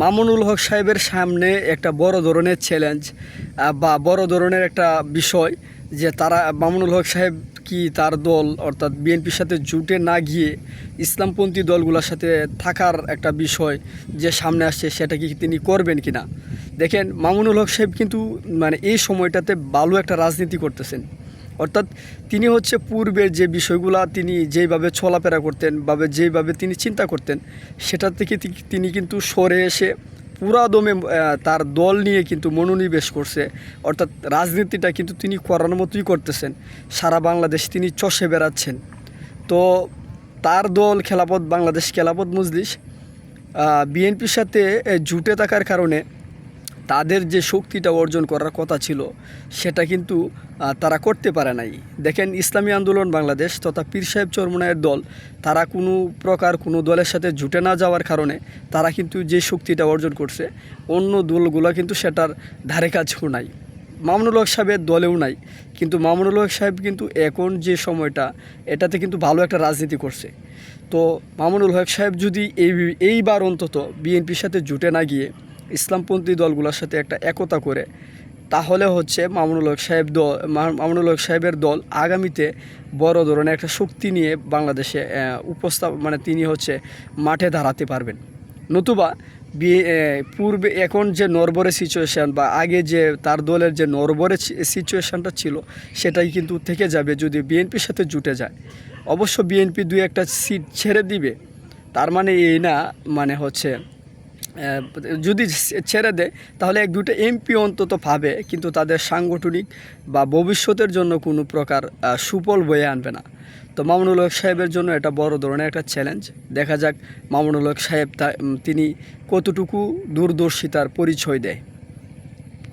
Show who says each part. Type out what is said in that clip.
Speaker 1: মামুনুল হক সাহেবের সামনে একটা বড় ধরনের চ্যালেঞ্জ বা বড় ধরনের একটা বিষয় যে তারা, মামুনুল হক সাহেব কি তার দল, অর্থাৎ বিএনপির সাথে জুটে না গিয়ে ইসলামপন্থী দলগুলোর সাথে থাকার একটা বিষয় যে সামনে আসছে, সেটা কি তিনি করবেন কি না দেখেন, মামুনুল হক সাহেব কিন্তু মানে এই সময়টাতে ভালো একটা রাজনীতি করতেছেন। অর্থাৎ তিনি হচ্ছে পূর্বের যে বিষয়গুলো তিনি যেইভাবে চলাফেরা করতেন বা যেইভাবে তিনি চিন্তা করতেন, সেটা থেকে তিনি কিন্তু সরে এসে পুরা দমে তার দল নিয়ে কিন্তু মনোনিবেশ করছে। অর্থাৎ রাজনীতিটা কিন্তু তিনি করার মতোই করতেছেন। সারা বাংলাদেশ তিনি চষে বেড়াচ্ছেন। তো তার দল খেলাপথ, বাংলাদেশ খেলাপথ মজলিস বিএনপির সাথে জুটে থাকার কারণে তাদের যে শক্তিটা অর্জন করার কথা ছিল, সেটা কিন্তু তারা করতে পারে নাই। দেখেন, ইসলামী আন্দোলন বাংলাদেশ তথা পীর সাহেব চরমনায়ের দল, তারা কোনো প্রকার কোনো দলের সাথে জুটে না যাওয়ার কারণে তারা কিন্তু যে শক্তিটা অর্জন করছে, অন্য দলগুলো কিন্তু সেটার ধারে কাছেও নাই। মামুনুল হক সাহেবের দলেও নাই, কিন্তু মামুনুল হক সাহেব কিন্তু এখন যে সময়টা, এটাতে কিন্তু ভালো একটা রাজনীতি করছে। তো মামুনুল হক সাহেব যদি এই, এইবার অন্তত বিএনপির সাথে জুটে না গিয়ে ইসলামপন্থী দলগুলোর সাথে একটা একতা করে, তাহলে হচ্ছে মামুনুল হক সাহেব দল মামুনুল হক সাহেবের দল আগামীতে বড় ধরনের একটা শক্তি নিয়ে বাংলাদেশে উপস্থাপ মানে তিনি হচ্ছে মাঠে দাঁড়াতে পারবেন। নতুবা পূর্বে এখন যে নরবরে সিচুয়েশান বা আগে যে তার দলের যে নরবরে সিচুয়েশানটা ছিল, সেটাই কিন্তু থেকে যাবে যদি বিএনপির সাথে জুটে যায়। অবশ্য বিএনপি দুই একটা সিট ছেড়ে দিবে, তার মানে এই না মানে হচ্ছে যদি ছেড়ে দেয়, তাহলে এক দুটো এমপি অন্তত পাবে কিন্তু তাদের সাংগঠনিক বা ভবিষ্যতের জন্য কোনো প্রকার সুফল বয়ে আনবে না। তো মামুনুল হক সাহেবের জন্য এটা বড় ধরনের একটা চ্যালেঞ্জ দেখা যাক মামুনুল হক সাহেব তিনি কতটুকু দূরদর্শিতার পরিচয় দেয়।